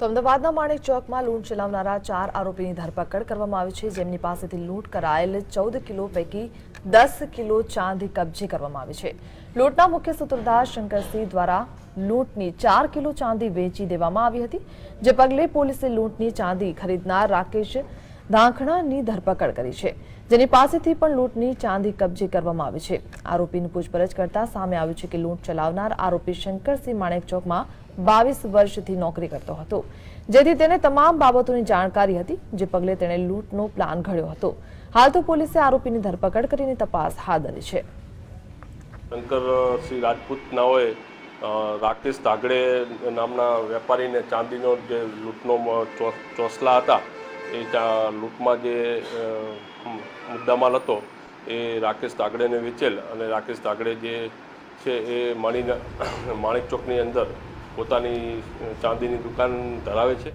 તો અમદાવાદના માણેક ચોકમાં લૂંટ ચલાવનારા ચાર આરોપીની ધરપકડ કરવામાં આવી છે. જેમની પાસેથી લૂંટ કરાયેલ ચૌદ કિલો પૈકી દસ કિલો ચાંદી કબજે કરવામાં આવી છે. લૂંટના મુખ્ય સૂત્રધાર શંકરસિંહ દ્વારા લૂંટની ચાર કિલો ચાંદી વેચી દેવામાં આવી હતી. જે પગલે પોલીસે લૂંટની ચાંદી ખરીદનાર રાકેશ ધાંખણાની ધરપકડ કરી છે, જેની પાસેથી પણ લૂંટની ચાંદી કબજે કરવામાં આવી છે. આરોપીની પૂછપરછ કરતા સામે આવ્યું છે કે લૂંટ ચલાવનાર આરોપી શંકરસિંહ માણેક ચોકમાં બાવીસ વર્ષથી નોકરી કરતો હતો, જેથી તેને તમામ બાબતોની જાણકારી હતી, જે પગલે તેણે લૂંટનો પ્લાન ઘડ્યો હતો. હાલ તો પોલીસે આરોપીની ધરપકડ કરીને તપાસ હાથ ધરી છે. શંકર શ્રી રાજપૂત નાઓએ રાકેશ ધાગડે નામના વેપારીને ચાંદીનો જે લૂંટનો ચોસલા હતા એ લૂંટમાં જે મુદ્દામાલ હતો, એ રાકેશ તાગડેને વેચેલ અને રાકેશ તાગડે જે છે એ માણી માણેક ચોકની અંદર પોતાની ચાંદીની દુકાન ધરાવે છે.